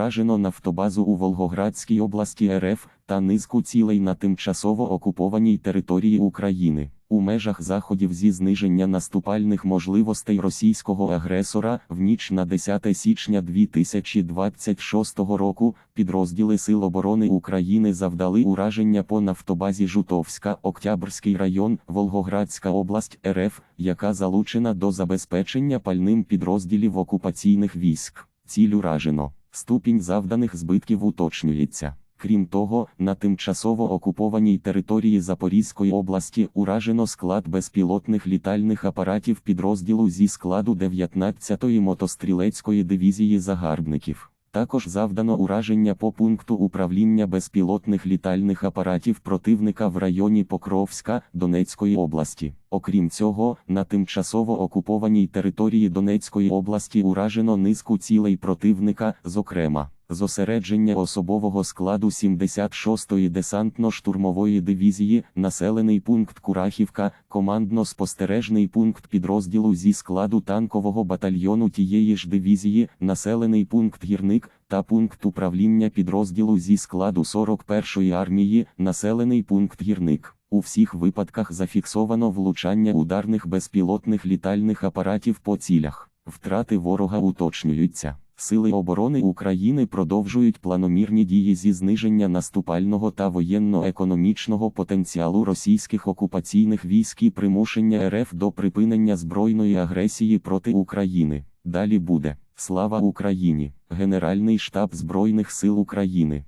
уражено нафтобазу у Волгоградській області РФ та низку цілей на тимчасово окупованій території України. У межах заходів зі зниження наступальних можливостей російського агресора в ніч на 10 січня 2026 року підрозділи Сил оборони України завдали ураження по нафтобазі Жутовська, Октябрський район, Волгоградська область РФ, яка залучена до забезпечення пальним підрозділів окупаційних військ. Ціль уражено. Ступінь завданих збитків уточнюється. Крім того, на тимчасово окупованій території Запорізької області уражено склад безпілотних літальних апаратів підрозділу зі складу 19-ї мотострілецької дивізії загарбників. Також завдано ураження по пункту управління безпілотних літальних апаратів противника в районі Покровська Донецької області. Окрім цього, на тимчасово окупованій території Донецької області уражено низку цілей противника, зокрема. Зосередження особового складу 76-ї десантно-штурмової дивізії, населений пункт Курахівка, командно-спостережний пункт підрозділу зі складу танкового батальйону тієї ж дивізії, населений пункт Гірник та пункт управління підрозділу зі складу 41-ї армії, населений пункт Гірник. У всіх випадках зафіксовано влучання ударних безпілотних літальних апаратів по цілях. Втрати ворога уточнюються. Сили оборони України продовжують планомірні дії зі зниження наступального та воєнно-економічного потенціалу російських окупаційних військ і примушення РФ до припинення збройної агресії проти України. Далі буде слава Україні, Генеральний штаб Збройних сил України.